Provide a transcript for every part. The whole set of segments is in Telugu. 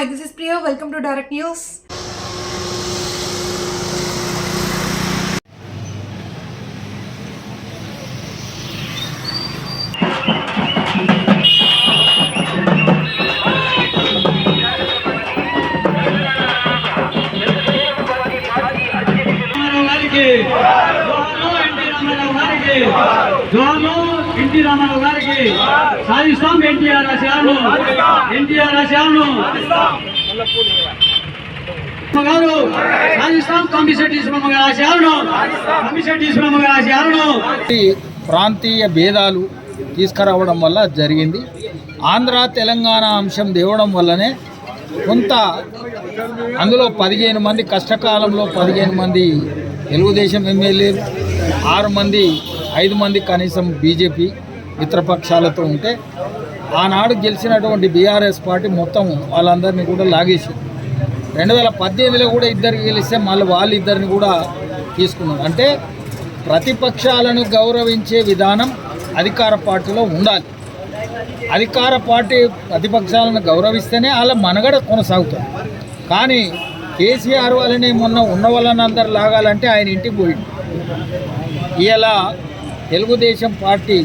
Hi, this is Priya. Welcome to Direct News. NT Rama Rao గారికి సాధిస్తాం ఎన్టీఆర్ ఆశయాలను ఎన్టీఆర్ ఆశయాలను గారు సాధిస్తాం కమిషెట్టి సుబ్రహ్మ గారి ఆశయాలను కమిషెట్టి సుబ్రహ్మ గారి ఆశయాలను ప్రాంతీయ భేదాలు తీసుకురావడం వల్ల జరిగింది. ఆంధ్ర తెలంగాణ అంశం దేవడం వల్లనే కొంత అందులో పదిహేను మంది కష్టకాలంలో పదిహేను మంది తెలుగుదేశం ఎమ్మెల్యేలు ఆరు మంది ఐదు మంది కనీసం బీజేపీ మిత్రపక్షాలతో ఉంటే ఆనాడు గెలిచినటువంటి బీఆర్ఎస్ పార్టీ మొత్తం వాళ్ళందరినీ కూడా లాగేసింది. రెండు వేల పద్దెనిమిదిలో కూడా ఇద్దరికి గెలిస్తే మళ్ళీ వాళ్ళిద్దరిని కూడా తీసుకున్నారు. అంటే ప్రతిపక్షాలను గౌరవించే విధానం అధికార పార్టీలో ఉండాలి. అధికార పార్టీ ప్రతిపక్షాలను గౌరవిస్తేనే వాళ్ళ మనగడ కొనసాగుతుంది. కానీ కేసీఆర్ వాళ్ళని మొన్న ఉన్న వాళ్ళని లాగాలంటే ఆయన ఇంటికి పోయింది ఇలా తెలుగుదేశం పార్టీ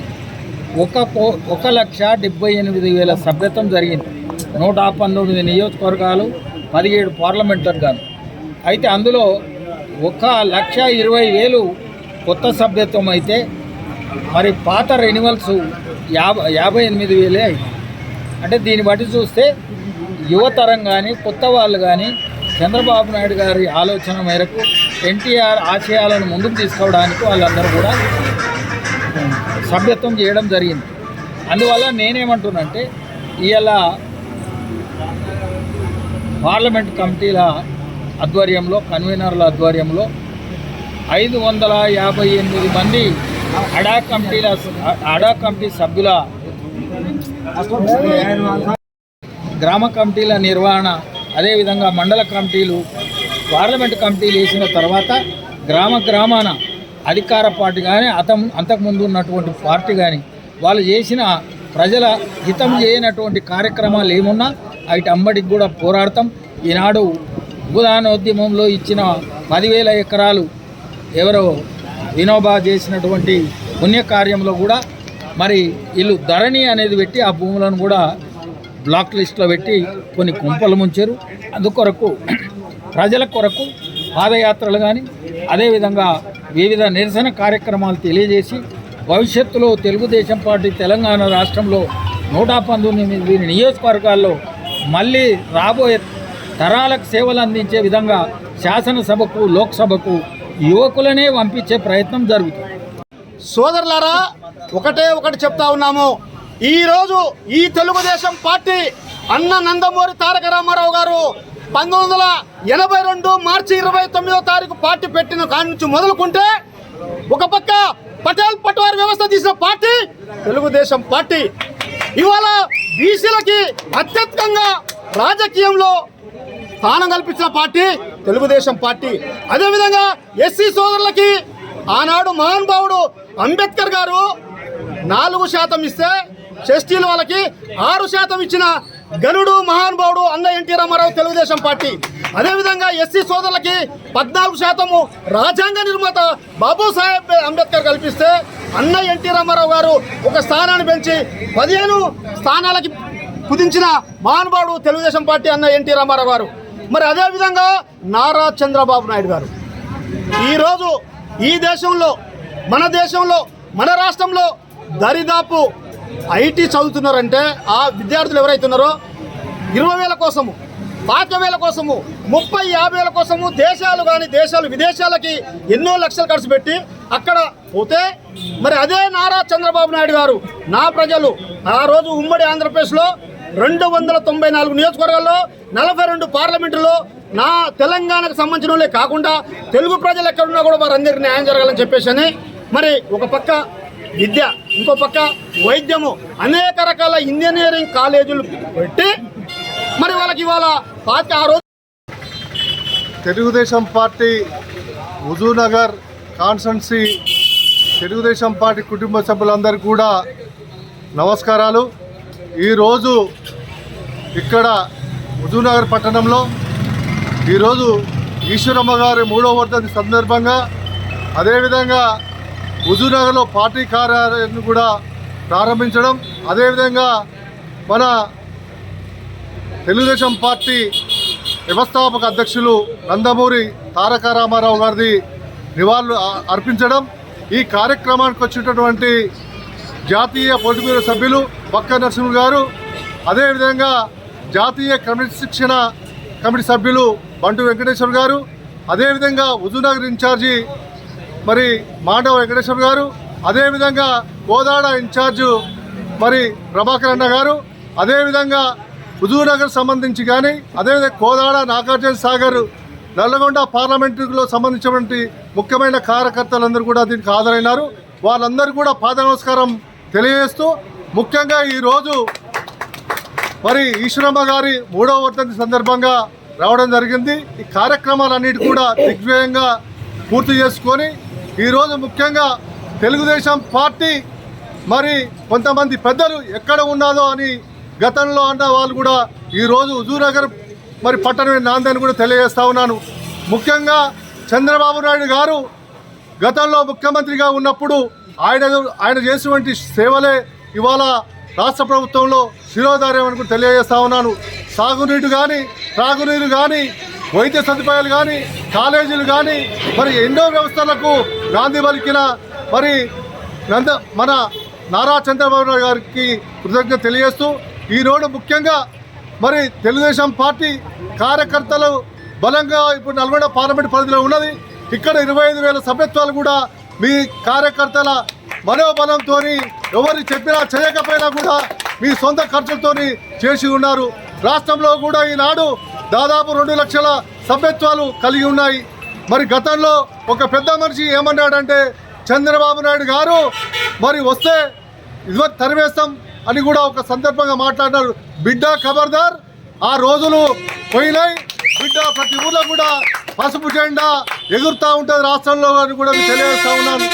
ఒక ఒక లక్ష డెబ్బై ఎనిమిది వేల సభ్యత్వం జరిగింది. నూట పంతొమ్మిది నియోజకవర్గాలు పదిహేడు పార్లమెంటర్గాను అయితే అందులో ఒక లక్ష ఇరవై వేలు కొత్త సభ్యత్వం అయితే మరి పాత రెన్యువల్స్ యాభై యాభై ఎనిమిది వేలే అయింది. అంటే దీన్ని బట్టి చూస్తే యువతరం కానీ కొత్త వాళ్ళు కానీ చంద్రబాబు నాయుడు గారి ఆలోచన మేరకు ఎన్టీఆర్ ఆశయాలను ముందుకు తీసుకోవడానికి వాళ్ళందరూ కూడా సభ్యత్వం చేయడం జరిగింది. అందువల్ల నేనేమంటున్నానంటే ఇవాళ పార్లమెంట్ కమిటీల ఆధ్వర్యంలో కన్వీనర్ల ఆధ్వర్యంలో ఐదు వందల యాభై ఎనిమిది మంది అడా కమిటీల అడా కమిటీ సభ్యుల గ్రామ కమిటీల నిర్వహణ అదేవిధంగా మండల కమిటీలు పార్లమెంట్ కమిటీలు వేసిన తర్వాత గ్రామ గ్రామాన అధికార పార్టీ కానీ అతం అంతకుముందు ఉన్నటువంటి పార్టీ కానీ వాళ్ళు చేసిన ప్రజల హితం చేయనటువంటి కార్యక్రమాలు ఏమున్నా వాటి అమ్మడికి కూడా పోరాడతాం. ఈనాడు భూదానోద్యమంలో ఇచ్చిన పదివేల ఎకరాలు ఎవరో వినోబా చేసినటువంటి పుణ్యకార్యంలో కూడా మరి వీళ్ళు ధరణి అనేది పెట్టి ఆ భూములను కూడా బ్లాక్ లిస్ట్లో పెట్టి కొన్ని కుంపలు ముంచారు. అందుకొరకు ప్రజల కొరకు పాదయాత్రలు కానీ అదేవిధంగా వివిధ నిరసన కార్యక్రమాలు తెలియజేసి భవిష్యత్తులో తెలుగుదేశం పార్టీ తెలంగాణ రాష్ట్రంలో నూట పంతొమ్మిది నియోజకవర్గాల్లో మళ్ళీ రాబోయే తరాలకు సేవలు అందించే విధంగా శాసనసభకు లోక్సభకు యువకులనే పంపించే ప్రయత్నం జరుగుతుంది. సోదరులారా ఒకటే ఒకటి చెప్తా ఉన్నాము. ఈరోజు ఈ తెలుగుదేశం పార్టీ అన్న నందమూరి తారక రామారావు గారు పంతొమ్మిది వందల ఎనభై రెండు మార్చి ఇరవై తొమ్మిదో తారీఖు పార్టీ పెట్టిన కాడి నుంచి మొదలుకుంటే ఒక పక్క పటేల్ పట్వారి వ్యవస్థ తీసిన పార్టీ తెలుగుదేశం పార్టీ. ఇవాళ బీసీలకి అత్యధికంగా రాజకీయంలో స్థానం కల్పించిన పార్టీ తెలుగుదేశం పార్టీ. అదేవిధంగా ఎస్సీ సోదరులకి ఆనాడు మహానుభావుడు అంబేద్కర్ గారు నాలుగు శాతం ఇస్తే ఎస్టీల వాళ్ళకి ఆరు శాతం ఇచ్చిన గనుడు మహానుభావుడు అన్న ఎన్టీ రామారావు తెలుగుదేశం పార్టీ. అదేవిధంగా ఎస్సీ సోదరులకి పద్నాలుగు శాతము రాజ్యాంగ నిర్మాత బాబుసాహెబ్ అంబేద్కర్ కల్పిస్తే అన్న ఎన్టీ రామారావు గారు ఒక స్థానాన్ని పెంచి పదిహేను స్థానాలకి కుదించిన మహానుభావుడు తెలుగుదేశం పార్టీ అన్న ఎన్టీ రామారావు గారు. మరి అదేవిధంగా నారా చంద్రబాబు నాయుడు గారు. ఈరోజు ఈ దేశంలో మన దేశంలో మన రాష్ట్రంలో దరిదాపు ఐటీ చదువుతున్నారంటే ఆ విద్యార్థులు ఎవరైతే ఉన్నారో ఇరవై వేల కోసము పాతిక వేల కోసము ముప్పై యాభై వేల కోసము దేశాలు కానీ దేశాలు విదేశాలకి ఎన్నో లక్షలు ఖర్చు పెట్టి అక్కడ పోతే మరి అదే నారా చంద్రబాబు నాయుడు గారు నా ప్రజలు ఆ రోజు ఉమ్మడి ఆంధ్రప్రదేశ్లో రెండు వందల తొంభై నాలుగు నియోజకవర్గాల్లో నలభై రెండు పార్లమెంటులో నా తెలంగాణకు సంబంధించిన వాళ్ళే కాకుండా తెలుగు ప్రజలు ఎక్కడున్నా కూడా వారందరికీ న్యాయం జరగాలని చెప్పేసి అని మరి ఒక పక్క విద్య ఇంకో పక్క వైద్యము అనేక రకాల ఇంజనీరింగ్ కాలేజీలు పెట్టి మరి వాళ్ళకి ఇవాళ పార్టీ ఆ రోజు Telugu Desam party Huzurnagar constituency Telugu Desam party కుటుంబ సభ్యులందరికీ కూడా నమస్కారాలు. ఈరోజు ఇక్కడ హుజూనగర్ పట్టణంలో ఈరోజు ఈశ్వరమ్మ గారి మూడవ వర్ధంతి సందర్భంగా అదేవిధంగా హుజూనగర్లో పార్టీ కార్యాలయాన్ని కూడా ప్రారంభించడం. అదేవిధంగా మన తెలుగుదేశం పార్టీ వ్యవస్థాపక అధ్యక్షులు నందమూరి తారక రామారావు గారిది నివాళులు అర్పించడం. ఈ కార్యక్రమానికి వచ్చేటటువంటి జాతీయ పొలిట్ సభ్యులు బక్క నరసింహ గారు అదేవిధంగా జాతీయ కమిటీ శిక్షణ కమిటీ సభ్యులు బంటు వెంకటేశ్వర గారు అదేవిధంగా హుజూర్నగర్ ఇన్ఛార్జి మరి మాండవ వెంకటేశ్వర గారు అదేవిధంగా కోదాడ ఇన్ఛార్జు మరి ప్రభాకర్ అన్న గారు అదేవిధంగా హుజూర్నగర్ సంబంధించి కానీ అదేవిధంగా కోదాడ నాగార్జున సాగర్ నల్లగొండ పార్లమెంటులో సంబంధించినటువంటి ముఖ్యమైన కార్యకర్తలందరూ కూడా దీనికి హాజరైనారు. వాళ్ళందరూ కూడా పాద నమస్కారం తెలియజేస్తూ ముఖ్యంగా ఈరోజు మరి ఈశ్వరమ్మ గారి మూడవ వర్ధంతి సందర్భంగా రావడం జరిగింది. ఈ కార్యక్రమాలన్నిటి కూడా దిగ్విజయంగా పూర్తి చేసుకొని ఈరోజు ముఖ్యంగా తెలుగుదేశం పార్టీ మరి కొంతమంది పెద్దలు ఎక్కడ ఉన్నాదో అని గతంలో అన్న వాళ్ళు కూడా ఈరోజు హుజూర్నగర్ మరి పట్టణమే నాందని కూడా తెలియజేస్తా ఉన్నాను. ముఖ్యంగా చంద్రబాబు నాయుడు గారు గతంలో ముఖ్యమంత్రిగా ఉన్నప్పుడు ఆయన ఆయన చేసినటువంటి సేవలే ఇవాళ రాష్ట్ర ప్రభుత్వంలో శిరోధార్యం అని కూడా తెలియజేస్తా ఉన్నాను. సాగునీరు కానీ త్రాగునీరు కానీ వైద్య సదుపాయాలు కానీ కాలేజీలు కానీ మరి ఎన్నో వ్యవస్థలకు గాంధీ పలికిన మరి నంద మన నారా చంద్రబాబు నాయుడు గారికి కృతజ్ఞత తెలియజేస్తూ ఈరోజు ముఖ్యంగా మరి తెలుగుదేశం పార్టీ కార్యకర్తలు బలంగా ఇప్పుడు నల్గొండ పార్లమెంట్ పరిధిలో ఉన్నది. ఇక్కడ ఇరవై ఐదు వేల సభ్యత్వాలు కూడా మీ కార్యకర్తల మనోబలంతో ఎవరు చెప్పినా చేయకపోయినా కూడా మీ సొంత ఖర్చులతో చేసి ఉన్నారు. రాష్ట్రంలో కూడా ఈనాడు దాదాపు రెండు లక్షల సభ్యత్వాలు కలిగి ఉన్నాయి. మరి గతంలో ఒక పెద్ద మనిషి ఏమన్నాడంటే చంద్రబాబు నాయుడు గారు మరి వస్తే ఇదివరకు తరివేస్తాం అని కూడా ఒక సందర్భంగా మాట్లాడినారు. బిడ్డ ఖబర్దార్ ఆ రోజులు పోయినాయి. బిడ్డ ప్రతి ఊర్లో కూడా పసుపు జెండా ఎగురుతూ ఉంటుంది రాష్ట్రంలో అని కూడా తెలియజేస్తా ఉన్నాను.